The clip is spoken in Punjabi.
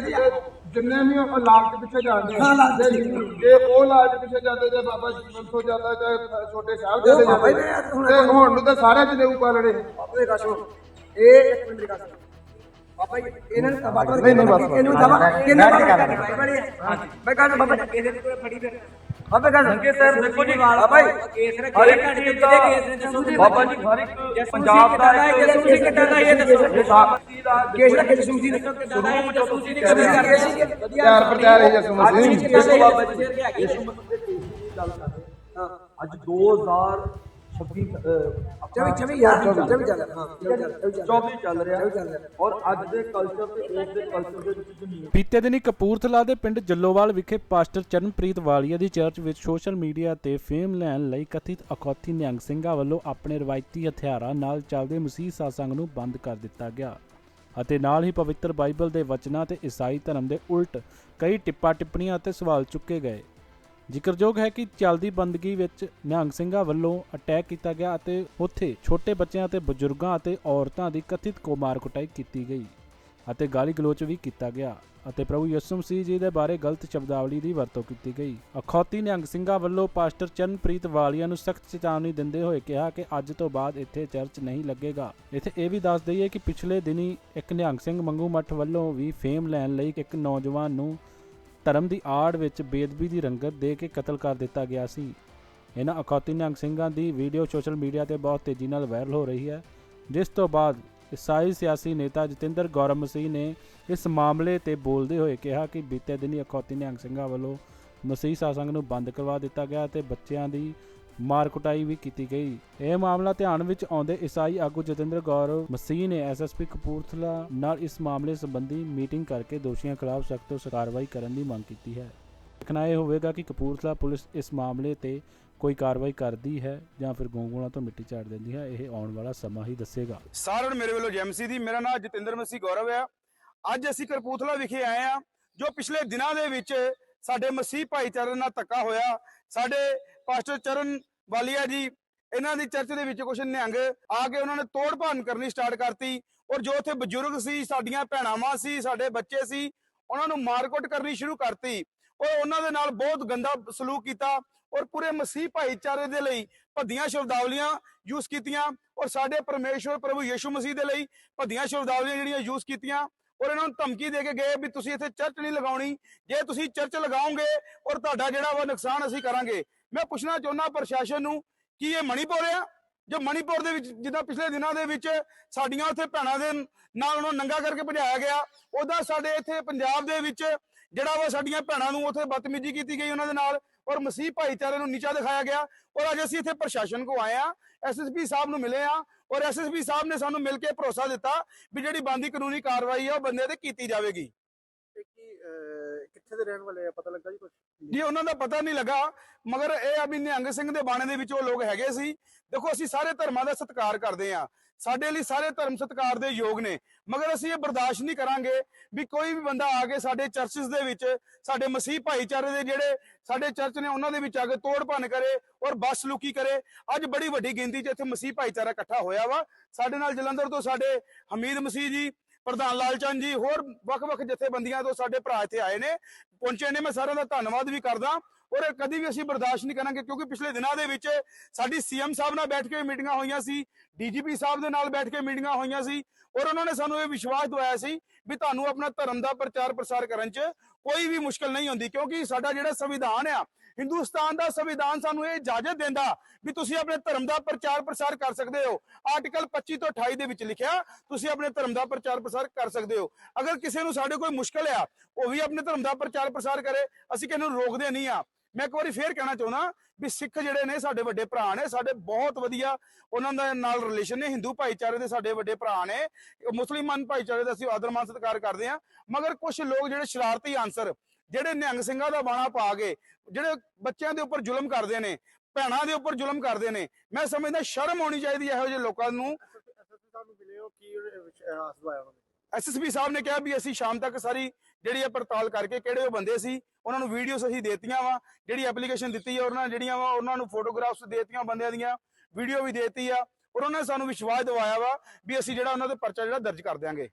ਇਹ ਜਿੰਨੇ ਵੀ ਉਹ ਲਾਲਚ ਪਿੱਛੇ ਜਾਂਦੇ ਹਾਂ, ਲਾਲਚ ਜੇ- ਪਿੱਛੇ। ਜੇ ਉਹ ਲਾਲਚ ਪਿੱਛੇ ਜਾਂਦੇ ਜੇ ਬਾਬਾ ਬੰਸੋ ਜਾਂਦਾ ਜਾਂ ਛੋਟੇ ਸਾਹਿਬ ਜਾਂਦੇ ਉਹ ਬਾਬਾ ਜੀ ਨੇ ਅੱਜ ਹੁਣ- ਤੇ ਹੁਣ ਨੂੰ ਤਾਂ ਸਾਰੇ ਜਨੇਊ ਪਾਲਣੇ ਬਾਬਾ ਜੀ ਗੱਲ ਸੁਣੋ ਇਹ ਇੱਕ ਮਿੰਟ ਮੇਰੀ ਗੱਲ ਸੁਣੋ। ਬਾਬਾ ਜੀ ਇਹਨਾਂ ਨੇ ਬਾਬਾ ਨਹੀਂ, ਨਹੀਂ, ਬਸ, ਬਸ। ਇਹਨੂੰ ਦਵਾ ਕਿੰਨੇ ਮੈਂ ਕਹਿੰਦਾ ਬਾਬਾ ਕਿਸੇ ਦੇ ਕੋਲ ਫੜੀ ਫਿਰ। ਬਾਬਾ ਗੱਲ ਕਿ ਸਰ ਦੇਖੋ ਜੀ ਬਾਬਾ ਕੇਸ ਰੱਖੇ ਹਰ ਇੱਕ ਚੀਜ਼ ਦਾ ਬਾਬਾ ਜੀ ਹਰ ਇੱਕ ਪੰਜਾਬ ਦਾ ਇੱਕ ਜਸੂਸੀ ਕਿੱਦਾਂ ਦਾ ਇਹ ਦੱਸੋ। ਦਾ ਕੇਸ ਰੱਖੇ ਜਸੂਸੀ ਨੇ ਸ਼ੁਰੂ ਜਸੂਸੀ ਦੀ ਕਦੇ ਕਦੇ ਕੇਸ ਹੀ। ਵਧੀਆ ਪਿਆਰ ਪ੍ਰਚਾਰ ਹੀ ਜਸੂ ਮਸੀਹ। ਦੇਖੋ ਬਾਬਾ ਜੀ ਦੇ ਕੇਸ ਦੀ ਗੱਲ ਕਰਦੇ ਹਾਂ ਅੱਜ 2026 ਚਵੀ ਚਵੀ ਯਾਰ ਚਵੀ ਚੱਲ ਹਾਂ ਚਵੀ ਚੱਲ ਚਵੀ ਚੱਲ। 24 ਚੱਲ ਰਿਹਾ। ਚਵੀ ਚੱਲ ਔਰ ਅੱਜ ਦੇ ਕਲਚਰ ਤੇ ਇਸ ਦੇ ਕਲਚਰ ਦੇ ਵਿੱਚ ਜ਼ਮੀਨ ਬੀਤੇ ਦਿਨੀ ਕਪੂਰਥਲਾ ਦੇ ਪਿੰਡ ਜੱਲੋਵਾਲ ਵਿਖੇ ਪਾਸਟਰ ਚਰਨਪ੍ਰੀਤ ਵਾਲੀਆ ਦੀ ਚਰਚ ਵਿੱਚ ਸੋਸ਼ਲ ਮੀਡੀਆ ਤੇ ਫੇਮ ਲੈਣ ਲਈ ਕਥਿਤ ਅਖੌਤੀ ਨਿਹੰਗ ਸਿੰਘਾਂ ਵੱਲੋਂ ਆਪਣੇ ਰਵਾਇਤੀ ਹਥਿਆਰਾਂ ਨਾਲ ਚੱਲਦੇ ਮਸੀਹ ਸਾਸੰਗ ਨੂੰ ਬੰਦ ਕਰ ਦਿੱਤਾ ਗਿਆ ਅਤੇ ਨਾਲ ਹੀ ਪਵਿੱਤਰ ਬਾਈਬਲ ਦੇ ਵਚਨਾਂ ਤੇ ਈਸਾਈ ਧਰਮ ਦੇ ਉਲਟ ਕਈ ਟਿੱਪਾ ਟਿੱਪਣੀਆਂ ਅਤੇ ਸਵਾਲ ਚੁੱਕੇ ਗਏ। ਜ਼ਿਕਰਯੋਗ ਹੈ ਕਿ ਚੱਲਦੀ ਬੰਦਗੀ ਵਿੱਚ ਨਿਹੰਗ ਸਿੰਘਾਂ ਵੱਲੋਂ ਅਟੈਕ ਕੀਤਾ ਗਿਆ ਅਤੇ ਉੱਥੇ ਛੋਟੇ ਬੱਚਿਆਂ ਅਤੇ ਬਜ਼ੁਰਗਾਂ ਅਤੇ ਔਰਤਾਂ ਦੀ ਕਥਿਤ ਕੋਮਾਰ ਕੁਟਾਈ ਕੀਤੀ ਗਈ ਅਤੇ ਗਾਲੀ ਗਲੋਚ ਵੀ ਕੀਤਾ ਗਿਆ ਅਤੇ ਪ੍ਰਭੂ ਯਿਸੂ ਮਸੀਹ ਜੀ ਦੇ ਬਾਰੇ ਗਲਤ ਸ਼ਬਦਾਵਲੀ ਦੀ ਵਰਤੋਂ ਕੀਤੀ ਗਈ। ਅਖੌਤੀ ਨਿਹੰਗ ਸਿੰਘਾਂ ਵੱਲੋਂ ਪਾਸਟਰ ਚਰਨਪ੍ਰੀਤ ਵਾਲੀਆ ਨੂੰ ਸਖਤ ਚੇਤਾਵਨੀ ਦਿੰਦੇ ਹੋਏ ਕਿਹਾ ਕਿ ਅੱਜ ਤੋਂ ਬਾਅਦ ਇੱਥੇ ਚਰਚ ਨਹੀਂ ਲੱਗੇਗਾ। ਇੱਥੇ ਇਹ ਵੀ ਦੱਸ ਦਈਏ ਕਿ ਪਿਛਲੇ ਦਿਨੀ ਇੱਕ ਨਿਹੰਗ ਸਿੰਘ ਮੰਗੂ ਮੱਠ ਵੱਲੋਂ ਵੀ ਫੇਮ ਲੈਣ ਲਈ ਇੱਕ ਨੌਜਵਾਨ ਨੂੰ ਧਰਮ ਦੀ ਆੜ ਵਿੱਚ ਬੇਦਬੀ ਦੀ ਰੰਗਤ ਦੇ ਕੇ ਕਤਲ ਕਰ ਦਿੱਤਾ ਗਿਆ ਸੀ। ਇਹਨਾਂ ਅਖੌਤੀ ਨਿਹੰਗ ਸਿੰਘਾਂ ਦੀ ਵੀਡੀਓ ਸੋਸ਼ਲ ਮੀਡੀਆ ਤੇ ਬਹੁਤ ਤੇਜ਼ੀ ਨਾਲ ਵਾਇਰਲ ਹੋ ਰਹੀ ਹੈ, ਜਿਸ ਤੋਂ ਬਾਅਦ ਈਸਾਈ ਸਿਆਸੀ ਨੇਤਾ ਜਤਿੰਦਰ ਗੌਰਵ ਮਸੀਹ ਨੇ ਇਸ ਮਾਮਲੇ ਤੇ ਬੋਲਦੇ ਹੋਏ ਕਿਹਾ ਕਿ ਬੀਤੇ ਦਿਨੀ ਅਖੌਤੀ ਨਿਹੰਗ ਸਿੰਘਾਂ ਵੱਲੋਂ ਮਸੀਹ ਸਾਸੰਗ ਨੂੰ ਬੰਦ ਕਰਵਾ ਦਿੱਤਾ ਗਿਆ ਤੇ ਬੱਚਿਆਂ ਦੀ ਮਾਰ ਕੁਟਾਈ ਵੀ ਕੀਤੀ ਗਈ। ਇਹ ਮਾਮਲਾ ਧਿਆਨ ਵਿੱਚ ਆਉਂਦੇ ਈਸਾਈ ਆਗੂ ਜਤਿੰਦਰ ਗੌਰਵ ਮਸੀਹ ਨੇ ਐਸਐਸਪੀ ਕਪੂਰਥਲਾ ਨਾਲ ਇਸ ਮਾਮਲੇ ਸੰਬੰਧੀ ਮੀਟਿੰਗ ਕਰਕੇ ਦੋਸ਼ੀਆਂ ਖਿਲਾਫ ਸਖਤ ਤੋਂ ਸਖਤ ਕਾਰਵਾਈ ਕਰਨ ਦੀ ਮੰਗ ਕੀਤੀ ਹੈ। ਦੇਖਣਾ ਇਹ ਹੋਵੇਗਾ ਕਿ ਕਪੂਰਥਲਾ ਪੁਲਿਸ ਇਸ ਮਾਮਲੇ ਤੇ ਕੋਈ ਕਾਰਵਾਈ ਕਰਦੀ ਹੈ ਜਾਂ ਫਿਰ ਗੋਂਗੋਲਾਂ ਤੋਂ ਮਿੱਟੀ ਝਾੜ ਦਿੰਦੀ ਹੈ, ਇਹ ਆਉਣ ਵਾਲਾ ਸਮਾਂ ਹੀ ਦੱਸੇਗਾ। ਸਾਰਿਆਂ ਨੂੰ ਮੇਰੇ ਵੱਲੋਂ ਜੈਮਸੀ ਦੀ। ਮੇਰਾ ਨਾਮ ਜਤਿੰਦਰ ਮਸੀਹ ਗੌਰਵ ਹੈ ਅੱਜ ਅਸੀਂ ਕਰਪੂਥਲਾ ਵਿਖੇ ਆਏ ਆ ਜੋ ਪਿਛਲੇ ਦਿਨਾਂ ਦੇ ਵਿੱਚ ਸਾਡੇ ਮਸੀਹ ਭਾਈਚਾਰੇ ਨਾਲ ਧੱਕਾ ਹੋਇਆ। ਸਾਡੇ ਪਾਸਟਰ ਚਰਨ ਵਾਲੀਆ ਜੀ, ਇਹਨਾਂ ਦੀ ਚਰਚ ਦੇ ਵਿੱਚ ਕੁਝ ਨਿਹੰਗ ਆ ਕੇ ਉਹਨਾਂ ਨੇ ਤੋੜ ਭੰਨ ਕਰਨੀ ਸਟਾਰਟ ਕਰਤੀ ਔਰ ਜੋ ਉੱਥੇ ਬਜ਼ੁਰਗ ਸੀ, ਸਾਡੀਆਂ ਭੈਣਾਵਾਂ ਸੀ, ਸਾਡੇ ਬੱਚੇ ਸੀ, ਉਹਨਾਂ ਨੂੰ ਮਾਰਕੁੱਟ ਕਰਨੀ ਸ਼ੁਰੂ ਕਰਤੀ। ਔਰ ਉਹਨਾਂ ਦੇ ਨਾਲ ਬਹੁਤ ਗੰਦਾ ਸਲੂਕ ਕੀਤਾ ਔਰ ਪੂਰੇ ਮਸੀਹ ਭਾਈਚਾਰੇ ਦੇ ਲਈ ਭੱਦੀਆਂ ਸ਼ਬਦਾਵਲੀਆਂ ਯੂਜ਼ ਕੀਤੀਆਂ ਔਰ ਸਾਡੇ ਪਰਮੇਸ਼ਵਰ ਪ੍ਰਭੂ ਯਿਸੂ ਮਸੀਹ ਦੇ ਲਈ ਭੱਦੀਆਂ ਸ਼ਬਦਾਵਲੀਆਂ ਜਿਹੜੀਆਂ ਯੂਜ਼ ਕੀਤੀਆਂ ਔਰ ਇਹਨਾਂ ਨੂੰ ਧਮਕੀ ਦੇ ਕੇ ਗਏ ਵੀ ਤੁਸੀਂ ਇੱਥੇ ਚਰਚ ਨਹੀਂ ਲਗਾਉਣੀ। ਜੇ ਤੁਸੀਂ ਚਰਚ ਲਗਾਓਗੇ ਔਰ ਤੁਹਾਡਾ ਜਿਹੜਾ ਵਾ ਨੁਕਸਾਨ ਅਸੀਂ ਕਰਾਂਗੇ ਮੈਂ ਪੁੱਛਣਾ ਚਾਹੁੰਦਾ ਪ੍ਰਸ਼ਾਸਨ ਨੂੰ ਕਿ ਇਹ ਮਣੀਪੁਰ ਆ? ਜੋ ਮਣੀਪੁਰ ਦੇ ਵਿੱਚ, ਜਿੱਦਾਂ ਪਿਛਲੇ ਦਿਨਾਂ ਦੇ ਵਿੱਚ ਸਾਡੀਆਂ ਉੱਥੇ ਭੈਣਾਂ ਦੇ ਨਾਲ ਉਹਨਾਂ ਨੂੰ ਨੰਗਾ ਕਰਕੇ ਭਜਾਇਆ ਗਿਆ, ਉਹਦਾ ਸਾਡੇ ਇੱਥੇ ਪੰਜਾਬ ਦੇ ਵਿੱਚ ਜਿਹੜਾ ਵਾ ਸਾਡੀਆਂ ਭੈਣਾਂ ਨੂੰ ਉੱਥੇ ਬਦਤਮੀਜ਼ੀ ਕੀਤੀ ਗਈ ਉਹਨਾਂ ਦੇ ਨਾਲ ਔਰ ਮਸੀਹ ਭਾਈਚਾਰੇ ਨੂੰ ਨੀਚਾ ਦਿਖਾਇਆ ਗਿਆ ਔਰ ਅੱਜ ਅਸੀਂ ਇੱਥੇ ਪ੍ਰਸ਼ਾਸਨ ਕੋ ਆਏ ਆ ਐਸਐਸਪੀ ਸਾਹਿਬ ਨੂੰ ਮਿਲੇ ਆ ਔਰ ਐਸਐਸਪੀ ਸਾਹਿਬ ਨੇ ਸਾਨੂੰ ਮਿਲ ਕੇ ਭਰੋਸਾ ਦਿੱਤਾ ਵੀ ਜਿਹੜੀ ਬੰਦੀ ਕਾਨੂੰਨੀ ਕਾਰਵਾਈ ਆ ਉਹ ਬੰਦੇ ਤੇ ਕੀਤੀ ਜਾਵੇਗੀ। ਕਿੱਥੇ ਦੇ ਰਹਿਣ ਵਾਲੇ ਆ? ਪਤਾ ਲੱਗਾ ਜੀ ਕੁਝ ਜੀ, ਉਹਨਾਂ ਦਾ ਪਤਾ ਨਹੀਂ ਲੱਗਾ, ਮਗਰ ਇਹ ਆ ਵੀ ਨਿਹੰਗ ਸਿੰਘ ਦੇ ਬਾਣੇ ਦੇ ਵਿੱਚ ਉਹ ਲੋਕ ਹੈਗੇ ਸੀ। ਦੇਖੋ, ਅਸੀਂ ਸਾਰੇ ਧਰਮਾਂ ਦਾ ਸਤਿਕਾਰ ਕਰਦੇ ਆ ਸਾਡੇ ਲਈ ਸਾਰੇ ਧਰਮ ਸਤਿਕਾਰ ਦੇ ਯੋਗ ਨੇ। ਮਗਰ ਅਸੀਂ ਇਹ ਬਰਦਾਸ਼ਤ ਨਹੀਂ ਕਰਾਂਗੇ ਵੀ ਕੋਈ ਵੀ ਬੰਦਾ ਆ ਕੇ ਸਾਡੇ ਚਰਚਸ ਦੇ ਵਿੱਚ, ਸਾਡੇ ਮਸੀਹ ਭਾਈਚਾਰੇ ਦੇ ਜਿਹੜੇ ਸਾਡੇ ਚਰਚ ਨੇ, ਉਹਨਾਂ ਦੇ ਵਿੱਚ ਆ ਕੇ ਤੋੜ ਭੰਨ ਕਰੇ ਔਰ ਬਸ ਲੁਕੀ ਕਰੇ। ਅੱਜ ਬੜੀ ਵੱਡੀ ਗਿਣਤੀ 'ਚ ਇੱਥੇ ਮਸੀਹ ਭਾਈਚਾਰਾ ਇਕੱਠਾ ਹੋਇਆ ਵਾ। ਸਾਡੇ ਨਾਲ ਜਲੰਧਰ ਤੋਂ ਸਾਡੇ ਹਮੀਦ ਮਸੀਹ ਜੀ ਪ੍ਰਧਾਨ ਲਾਲਚੰਦ ਜੀ, ਹੋਰ ਵੱਖ-ਵੱਖ ਜਥੇਬੰਦੀਆਂ ਤੋਂ ਸਾਡੇ ਭਰਾ ਇੱਥੇ ਆਏ ਨੇ। ਪਹੁੰਚੇ ਨੇ, ਮੈਂ ਸਾਰਿਆਂ ਦਾ ਧੰਨਵਾਦ ਵੀ ਕਰਦਾ। ਔਰ ਇਹ ਕਦੀ ਵੀ ਅਸੀਂ ਬਰਦਾਸ਼ਤ ਨਹੀਂ ਕਰਾਂਗੇ, ਕਿਉਂਕਿ ਪਿਛਲੇ ਦਿਨਾਂ ਦੇ ਵਿੱਚ ਸਾਡੀ ਸੀਐਮ ਸਾਹਿਬ ਨਾਲ ਬੈਠ ਕੇ ਮੀਟਿੰਗਾਂ ਹੋਈਆਂ ਸੀ, ਡੀਜੀਪੀ ਸਾਹਿਬ ਦੇ ਨਾਲ ਬੈਠ ਕੇ ਮੀਟਿੰਗਾਂ ਹੋਈਆਂ ਸੀ, ਔਰ ਉਹਨਾਂ ਨੇ ਸਾਨੂੰ ਇਹ ਵਿਸ਼ਵਾਸ ਦਵਾਇਆ ਸੀ ਵੀ ਤੁਹਾਨੂੰ ਆਪਣਾ ਧਰਮ ਦਾ ਪ੍ਰਚਾਰ ਪ੍ਰਸਾਰ ਕਰਨ 'ਚ ਕੋਈ ਵੀ ਮੁਸ਼ਕਲ ਨਹੀਂ ਹੁੰਦੀ ਕਿਉਂਕਿ ਸਾਡਾ ਜਿਹੜਾ ਸੰਵਿਧਾਨ ਆ ਹਿੰਦੁਸਤਾਨ ਦਾ ਸੰਵਿਧਾਨ ਸਾਨੂੰ ਇਹ ਇਜਾਜ਼ਤ ਦਿੰਦਾ ਵੀ ਤੁਸੀਂ ਆਪਣੇ ਧਰਮ ਦਾ ਪ੍ਰਚਾਰ ਪ੍ਰਸਾਰ ਕਰ ਸਕਦੇ ਹੋ। ਆਰਟੀਕਲ 25 ਤੋਂ 28 ਦੇ ਵਿੱਚ ਲਿਖਿਆ, ਤੁਸੀਂ ਆਪਣੇ ਧਰਮ ਦਾ ਪ੍ਰਚਾਰ ਪ੍ਰਸਾਰ ਕਰ ਸਕਦੇ ਹੋ। ਅਗਰ ਕਿਸੇ ਨੂੰ ਸਾਡੇ ਕੋਈ ਮੁਸ਼ਕਲ ਆ, ਉਹ ਵੀ ਆਪਣੇ ਧਰਮ ਦਾ ਪ੍ਰਚਾਰ ਪ੍ਰਸਾਰ ਕਰੇ, ਅਸੀਂ ਕਿਸੇ ਨੂੰ ਰੋਕਦੇ ਨਹੀਂ ਆ। ਮੈਂ ਇੱਕ ਵਾਰੀ ਫੇਰ ਕਹਿਣਾ ਚਾਹੁੰਦਾ ਵੀ ਸਿੱਖ ਜਿਹੜੇ ਨੇ, ਸਾਡੇ ਵੱਡੇ ਭਰਾ ਨੇ, ਸਾਡੇ ਬਹੁਤ ਵਧੀਆ ਉਹਨਾਂ ਦਾ ਨਾਲ ਰਿਲੇਸ਼ਨ ਨੇ, ਹਿੰਦੂ ਭਾਈਚਾਰੇ ਦੇ ਸਾਡੇ ਵੱਡੇ ਭਰਾ ਨੇ ਮੁਸਲਮਾਨ ਭਾਈਚਾਰੇ ਦਾ ਅਸੀਂ ਆਦਰ ਮਾਨ ਸਤਿਕਾਰ ਕਰਦੇ ਆ ਮਗਰ ਕੁਝ ਲੋਕ ਜਿਹੜੇ ਸ਼ਰਾਰਤੀ ਆਨਸਰ ਜਿਹੜੇ ਨਿਹੰਗ ਸਿੰਘਾਂ ਦਾ ਬਾਣਾ ਪਾ ਕੇ ਜਿਹੜੇ ਬੱਚਿਆਂ ਦੇ ਉੱਪਰ ਜ਼ੁਲਮ ਕਰਦੇ ਨੇ ਭੈਣਾਂ ਦੇ ਉੱਪਰ ਜ਼ੁਲਮ ਕਰਦੇ ਨੇ ਮੈਂ ਸਮਝਦਾ ਸ਼ਰਮ ਆਉਣੀ ਚਾਹੀਦੀ ਹੈ ਇਹੋ ਜਿਹੇ ਲੋਕਾਂ ਨੂੰ। ਐਸਐਸਪੀ ਸਾਹਿਬ ਨੂੰ ਕਿਹਾ ਵੀ ਅਸੀਂ ਸ਼ਾਮ ਤੱਕ ਸਾਰੀ ਜਿਹੜੀ ਹੈ ਪੜਤਾਲ ਕਰਕੇ ਕਿਹੜੇ ਉਹ ਬੰਦੇ ਸੀ ਉਹਨਾਂ ਨੂੰ ਵੀਡੀਓਸ ਅਸੀਂ ਦੇਤੀਆਂ ਵਾ ਜਿਹੜੀ ਐਪਲੀਕੇਸ਼ਨ ਦਿੱਤੀ ਹੈ ਉਹਨਾਂ ਜਿਹੜੀਆਂ ਵਾ ਉਹਨਾਂ ਨੂੰ ਫੋਟੋਗ੍ਰਾਫਸ ਦੇਤੀਆਂ ਬੰਦਿਆਂ ਦੀਆਂ ਵੀਡੀਓ ਵੀ ਦੇਤੀ ਆ ਔਰ ਉਹਨਾਂ ਨੇ ਸਾਨੂੰ ਵਿਸ਼ਵਾਸ ਦਿਵਾਇਆ ਵਾ ਵੀ ਅਸੀਂ ਜਿਹੜਾ ਉਹਨਾਂ ਦੇ ਪਰਚਾ ਜਿਹੜਾ ਦਰਜ ਕਰ ਦਿਆਂਗੇ।